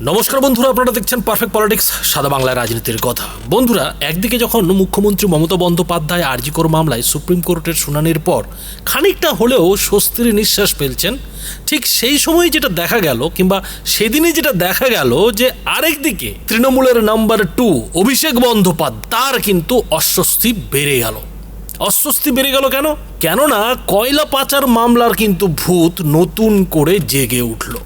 নমস্কার বন্ধুরা, আপনারা দেখছেন পারফেক্ট পলিটিক্স সাদা বাংলায় রাজনীতির কথা। বন্ধুরা, একদিকে যখন মুখ্যমন্ত্রী মমতা বন্দ্যোপাধ্যায় আরজিকর মামলায় সুপ্রিম কোর্টের শুনানির পর খানিকটা হলেও স্বস্তির নিঃশ্বাস ফেলছেন, ঠিক সেই সময় যেটা দেখা গেল, কিংবা সেদিনই যেটা দেখা গেল যে আরেক দিকে তৃণমূলের নাম্বার টু অভিষেক বন্দ্যোপাধ্যায়, তার কিন্তু অস্বস্তি বেড়ে গেল। অস্বস্তি বেড়ে গেল কেন? কেননা কয়লা পাচার মামলার কিন্তু ভূত নতুন করে জেগে উঠল।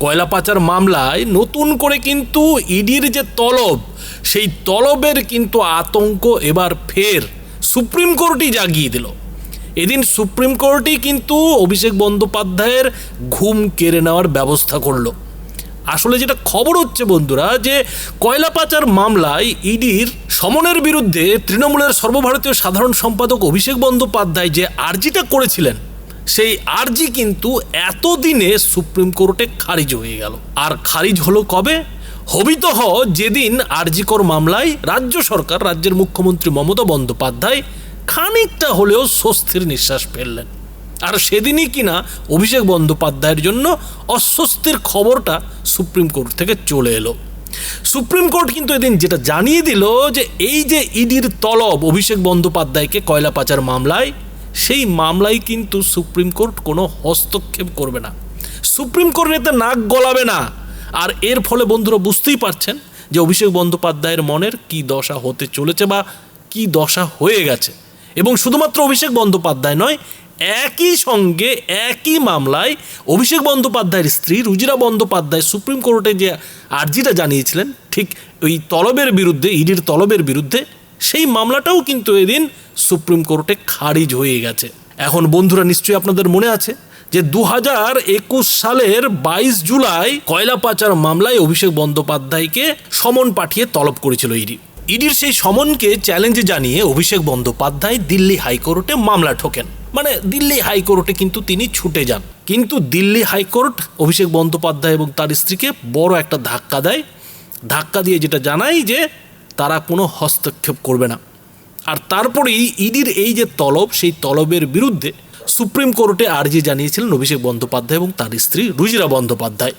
কয়লা পাচার মামলায় নতুন করে কিন্তু ইডির যে তলব, সেই তলবের কিন্তু আতঙ্ক এবার ফের সুপ্রিম কোর্টই জাগিয়ে দিল। এদিন সুপ্রিম কোর্টই কিন্তু অভিষেক বন্দ্যোপাধ্যায়ের ঘুম কেড়ে নেওয়ার ব্যবস্থা করল। আসলে যেটা খবর হচ্ছে বন্ধুরা, যে কয়লা পাচার মামলায় ইডির সমনের বিরুদ্ধে তৃণমূলের সর্বভারতীয় সাধারণ সম্পাদক অভিষেক বন্দ্যোপাধ্যায় যে আর্জিটা করেছিলেন সেই আর্জি কিন্তু এতদিনে সুপ্রিম কোর্টে খারিজ হয়ে গেল। আর খারিজ হলো কবে? হবিত হ যেদিন আরজিকর মামলায় রাজ্য সরকার, রাজ্যের মুখ্যমন্ত্রী মমতা বন্দ্যোপাধ্যায় খানিকটা হলেও স্বস্তির নিঃশ্বাস ফেললেন। আর সেদিনই কিনা অভিষেক বন্দ্যোপাধ্যায়ের জন্য অস্বস্তির খবরটা সুপ্রিম কোর্ট থেকে চলে এলো। সুপ্রিম কোর্ট কিন্তু এদিন যেটা জানিয়ে দিল যে এই যে ইডির তলব অভিষেক বন্দ্যোপাধ্যায়কে কয়লা পাচার মামলায় সেই মামলায় কিন্তু সুপ্রিম কোর্ট কোনো হস্তক্ষেপ করবে না। সুপ্রিম কোর্ট এতে নাক গলাবে না। আর এর ফলে বন্ধুরা বুঝতেই পারছেন যে অভিষেক বন্দ্যোপাধ্যায়ের মনের কি দশা হতে চলেছে বা কি দশা হয়ে গেছে। এবং শুধুমাত্র অভিষেক বন্দ্যোপাধ্যায় নয়, একই সঙ্গে একই মামলায় অভিষেক বন্দ্যোপাধ্যায়ের স্ত্রী রুজিরা বন্দ্যোপাধ্যায় সুপ্রিম কোর্টে যে আর্জিটা জানিয়েছিলেন, ঠিক ওই তলবের বিরুদ্ধে, ইডির তলবের বিরুদ্ধে সেই মামলাটাও কিন্তু এদিন সুপ্রিম কোর্টে খারিজ হয়ে গেছে। এখন বন্ধুরা নিশ্চয়ই আপনাদের মনে আছে যে দু হাজার একুশ সালের বাইশ জুলাই কয়লা পাচার মামলায় অভিষেক বন্দ্যোপাধ্যায়কে সমন পাঠিয়ে তলব করেছিল ইডি। ইডির সেই সমনকে চ্যালেঞ্জে জানিয়ে অভিষেক বন্দ্যোপাধ্যায় দিল্লি হাইকোর্টে মামলা ঠোকেন। মানে দিল্লি হাইকোর্টে কিন্তু তিনি ছুটে যান। কিন্তু দিল্লি হাইকোর্ট অভিষেক বন্দ্যোপাধ্যায় এবং তার স্ত্রীকে বড় একটা ধাক্কা দেয়। ধাক্কা দিয়ে যেটা জানায় যে তারা কোনো হস্তক্ষেপ করবে না। আর তারপরেই ইডির এই যে তলব, সেই তলবের বিরুদ্ধে সুপ্রিম কোর্টে আর্জি জানিয়েছিলেন অভিষেক বন্দ্যোপাধ্যায় এবং তার স্ত্রী রুজিরা বন্দ্যোপাধ্যায়।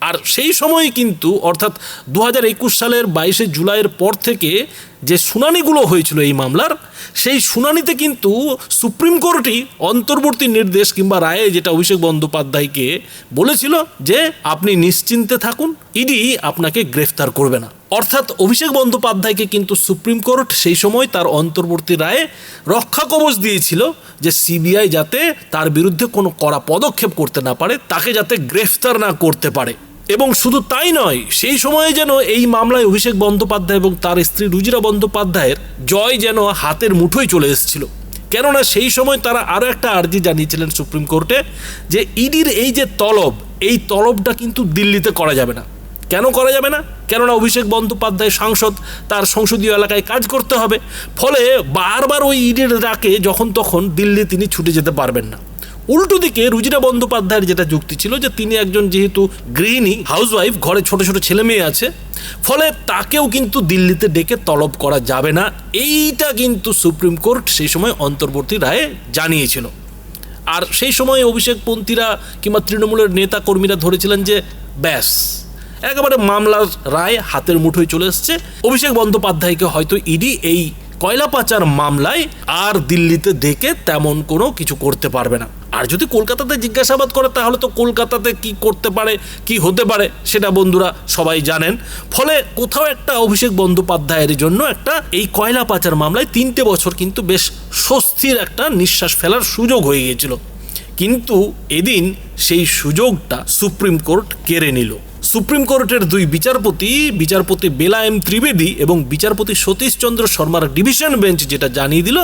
আর সেই সময় কিন্তু, অর্থাৎ দু হাজার একুশ সালের বাইশে জুলাইয়ের পর থেকে যে শুনানিগুলো হয়েছিল এই মামলার, সেই শুনানিতে কিন্তু সুপ্রিম কোর্টই অন্তর্বর্তী নির্দেশ কিংবা রায়ে যেটা অভিষেক বন্দ্যোপাধ্যায়কে বলেছিল যে, আপনি নিশ্চিন্তে থাকুন, ইডি আপনাকে গ্রেফতার করবে না। অর্থাৎ অভিষেক বন্দ্যোপাধ্যায়কে কিন্তু সুপ্রিম কোর্ট সেই সময় তার অন্তর্বর্তী রায়ে রক্ষা কবচ দিয়েছিল যে সিবিআই যাতে তার বিরুদ্ধে কোনো কড়া পদক্ষেপ করতে না পারে, তাকে যাতে গ্রেফতার না করতে পারে। এবং শুধু তাই নয়, সেই সময়ে যেন এই মামলায় অভিষেক বন্দ্যোপাধ্যায় এবং তার স্ত্রী রুজিরা বন্দ্যোপাধ্যায়ের জয় যেন হাতের মুঠোয় চলে এসেছিল। কেননা সেই সময় তারা আরও একটা আর্জি জানিয়েছিলেন সুপ্রিম কোর্টে যে ইডির এই যে তলব, এই তলবটা কিন্তু দিল্লিতে করা যাবে না। কেন করা যাবে না? কেননা অভিষেক বন্দ্যোপাধ্যায় সাংসদ, তার সংসদীয় এলাকায় কাজ করতে হবে। ফলে বারবার ওই ইডির ডাকে যখন তখন দিল্লি তিনি ছুটে যেতে পারবেন না। উল্টো দিকে রুজিরা বন্দ্যোপাধ্যায়ের যেটা যুক্তি ছিল যে তিনি একজন যেহেতু গৃহিণী হাউসওয়াইফ ঘরে ছোট ছোট ছেলে মেয়ে আছে, ফলে তাকেও কিন্তু দিল্লিতে ডেকে তলব করা যাবে না। এইটা কিন্তু সুপ্রিম কোর্ট সেই সময় অন্তর্বর্তী রায়ে জানিয়েছিল। আর সেই সময় অভিষেকপন্থীরা কিংবা তৃণমূলের নেতা কর্মীরা ধরেছিলেন যে ব্যাস একেবারে মামলার রায় হাতের মুঠোয় চলে এসছে। অভিষেক বন্দ্যোপাধ্যায়কে হয়তো ইডি এই কয়লা পাচার মামলায় আর দিল্লিতে ডেকে তেমন কোনো কিছু করতে পারবে না। আর যদি কলকাতাতে জিজ্ঞাসাবাদ করে, তাহলে তো কলকাতাতে কি করতে পারে, কি হতে পারে, সেটা বন্ধুরা সবাই জানেন। ফলে কোথাও একটা অভিষেক বন্দ্যোপাধ্যায়ের জন্য একটা এই কয়লা পাচার মামলায় তিনটে বছর কিন্তু বেশ স্বস্তির একটা নিঃশ্বাস ফেলার সুযোগ হয়ে গিয়েছিল। কিন্তু এদিন সেই সুযোগটা সুপ্রিম কোর্ট কেড়ে নিল। সুপ্রিম কোর্টের দুই বিচারপতি বিচারপতি বেলা এম ত্রিবেদী এবং বিচারপতি সতীশচন্দ্র শর্মার ডিভিশন বেঞ্চ যেটা জানিয়ে দিল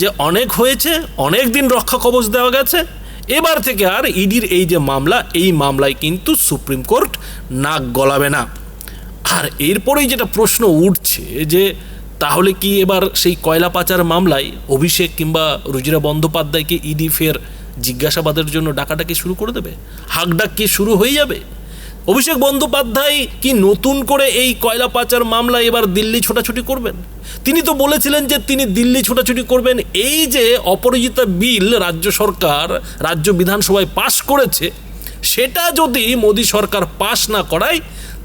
যে অনেক হয়েছে, অনেক দিন রক্ষা কবচ দেওয়া গেছে। এবার থেকে আর ইডির এই যে মামলা, এই মামলায় কিন্তু সুপ্রিম কোর্ট নাক গলাবে না। আর এরপরেই যেটা প্রশ্ন উঠছে যে তাহলে কি এবার সেই কয়লা পাচার মামলায় অভিষেক কিংবা রুজিরা বন্দ্যোপাধ্যায়কে ইডি ফের জিজ্ঞাসাবাদের জন্য ডাকাডাকি শুরু করে দেবে? হাকডাক কি শুরু হয়ে যাবে? অভিষেক বন্দ্যোপাধ্যায় কি নতুন করে এই কয়লা পাচার মামলায় এবার দিল্লি ছোটাছুটি করবেন? তিনি তো বলেছিলেন যে তিনি দিল্লি ছোটাছুটি করবেন। এই যে অপরাজিতা বিল রাজ্য সরকার, রাজ্য বিধানসভায় পাশ করেছে, সেটা যদি মোদী সরকার পাশ না করায়,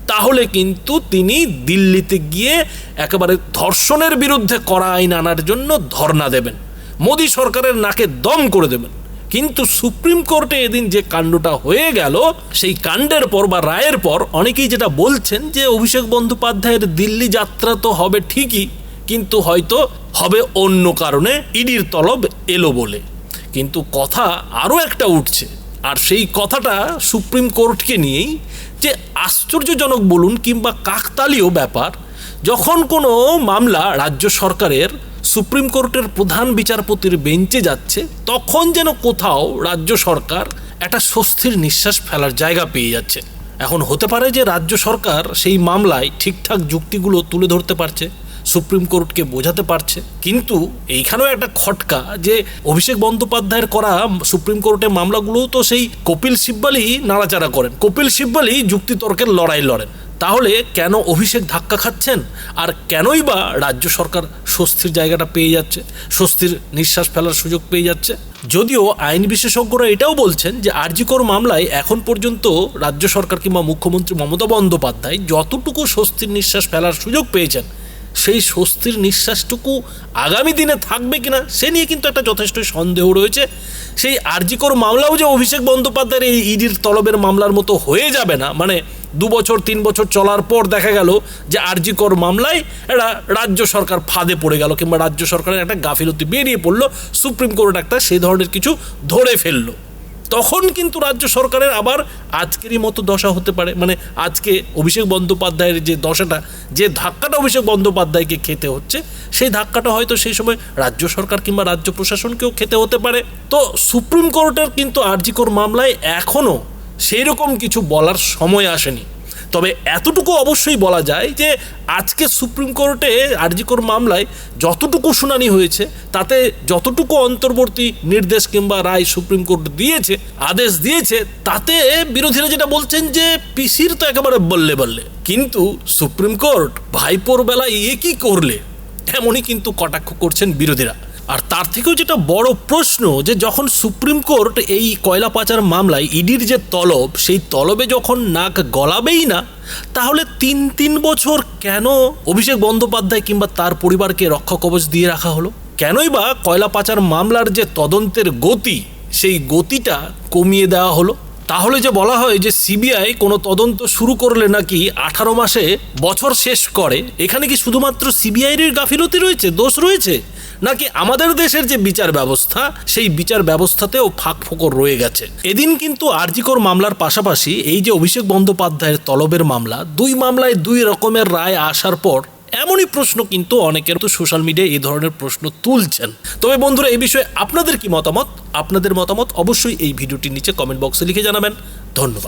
তাহলে কিন্তু তিনি দিল্লিতে গিয়ে একেবারে ধর্ষণের বিরুদ্ধে করা আইন আনার জন্য ধর্ণা দেবেন। মোদী সরকারের নাকে দম করে দেবেন। কিন্তু সুপ্রিম কোর্টে এদিন যে কাণ্ডটা হয়ে গেল, সেই কাণ্ডের পর বা রায়ের পর অনেকেই যেটা বলছেন যে অভিষেক বন্দ্যোপাধ্যায়ের দিল্লি যাত্রা তো হবে ঠিকই, কিন্তু হয়তো হবে অন্য কারণে ইডির তলব এলো বলে। কিন্তু কথা আরও একটা উঠছে, আর সেই কথাটা সুপ্রিম কোর্টকে নিয়েই যে আশ্চর্যজনক বলুন কিংবা কাকতালীয় ব্যাপার, যখন কোনো মামলা রাজ্য সরকারের সুপ্রিম কোর্টের প্রধান বিচারপতির বেঞ্চে যাচ্ছে, তখন যেন কোথাও রাজ্য সরকার একটা স্বস্তির নিঃশ্বাস ফেলার জায়গা পেয়ে যাচ্ছে। এখন হতে পারে যে রাজ্য সরকার সেই মামলায় ঠিকঠাক যুক্তিগুলো তুলে ধরতে পারছে, সুপ্রিম কোর্টকে বোঝাতে পারছে, কিন্তু এইখানেও একটা খটকা যে অভিষেক বন্দ্যোপাধ্যায়ের করা সুপ্রিম কোর্টে মামলাগুলোও তো সেই কপিল সিব্বালই নাড়াচাড়া করেন। কপিল সিব্বালই যুক্তিতর্কের লড়াই লড়েন। তাহলে কেন অভিষেক ধাক্কা খাচ্ছেন? আর কেনই বা রাজ্য সরকার স্বস্তির জায়গাটা পেয়ে যাচ্ছে? স্বস্তির নিঃশ্বাস ফেলার সুযোগ পেয়ে যাচ্ছে? যদিও আইন বিশেষজ্ঞরা এটাও বলছেন যে আরজিকর মামলায় এখন পর্যন্ত রাজ্য সরকার কিংবা মুখ্যমন্ত্রী মমতা বন্দ্যোপাধ্যায় যতটুকু স্বস্তির নিঃশ্বাস ফেলার সুযোগ পেয়েছেন সেই স্বস্তির নিঃশ্বাসটুকু আগামী দিনে থাকবে কিনা, সে নিয়ে কিন্তু একটা যথেষ্ট সন্দেহ রয়েছে। সেই আরজিকর মামলাও যে অভিষেক বন্দ্যোপাধ্যায়ের এই ইডির তলবের মামলার মতো হয়ে যাবে না মানে দু বছর, তিন বছর চলার পর দেখা গেল যে আরজিকর মামলায় একটা রাজ্য সরকার ফাঁদে পড়ে গেল কিংবা রাজ্য সরকারের একটা গাফিলতি বেরিয়ে পড়ল, সুপ্রিম কোর্ট একটা সেই ধরনের কিছু ধরে ফেলল। তখন কিন্তু রাজ্য সরকারের আবার আজকেরই মতো দশা হতে পারে। মানে আজকে অভিষেক বন্দ্যোপাধ্যায়ের যে দশাটা, যে ধাক্কাটা অভিষেক বন্দ্যোপাধ্যায়কে খেতে হচ্ছে, সেই ধাক্কাটা হয়তো সেই সময় রাজ্য সরকার কিংবা রাজ্য প্রশাসনকেও খেতে হতে পারে। তো সুপ্রিম কোর্টের কিন্তু আরজিকর মামলায় এখনও সেই রকম কিছু বলার সময় আসেনি। তবে এতটুকু অবশ্যই বলা যায় যে আজকে সুপ্রিম কোর্টে আরজিকর মামলায় যতটুকু শুনানি হয়েছে, তাতে যতটুকু অন্তর্বর্তী নির্দেশ কিংবা রায় সুপ্রিম কোর্ট দিয়েছে, আদেশ দিয়েছে, তাতে বিরোধীরা যেটা বলছেন যে পিসির তো একেবারে বললে বললে। কিন্তু সুপ্রিম কোর্ট ভাইপোর বেলায় এ কি করলে? এমনই কিন্তু কটাক্ষ করছেন বিরোধীরা। আর তার থেকেও যেটা বড় প্রশ্ন যে যখন সুপ্রিম কোর্ট এই কয়লা পাচার মামলায় ইডির যে তলব, সেই তলবে যখন নাক গলাবেই না, তাহলে তিন তিন বছর কেন অভিষেক বন্দ্যোপাধ্যায় কিংবা তার পরিবারকে রক্ষা কবচ দিয়ে রাখা হলো? কেনই বা কয়লা পাচার মামলার যে তদন্তের গতি, সেই গতিটা কমিয়ে দেওয়া হলো? তাহলে যে বলা হয় যে সিবিআই কোনো তদন্ত শুরু করলে নাকি আঠারো মাসে বছর শেষ করে, এখানে কি শুধুমাত্র সিবিআইয়ের গাফিলতি রয়েছে, দোষ রয়েছে? নাকি আমাদের দেশের যে বিচার ব্যবস্থা, সেই বিচার ব্যবস্থাতেও ফাঁক ফোকর রয়ে গেছে? এদিন কিন্তু আরজিকর মামলার পাশাপাশি এই যে অভিষেক বন্দ্যোপাধ্যায়ের তলবের মামলা, দুই মামলায় দুই রকমের রায় আসার পর এমনই প্রশ্ন কিন্তু অনেকের তো সোশ্যাল মিডিয়ায় এই ধরনের প্রশ্ন তুলছেন। তবে বন্ধুরা এই বিষয়ে আপনাদের কি মতামত? আপনাদের মতামত অবশ্যই এই ভিডিওটির নিচে কমেন্ট বক্সে লিখে জানাবেন। ধন্যবাদ।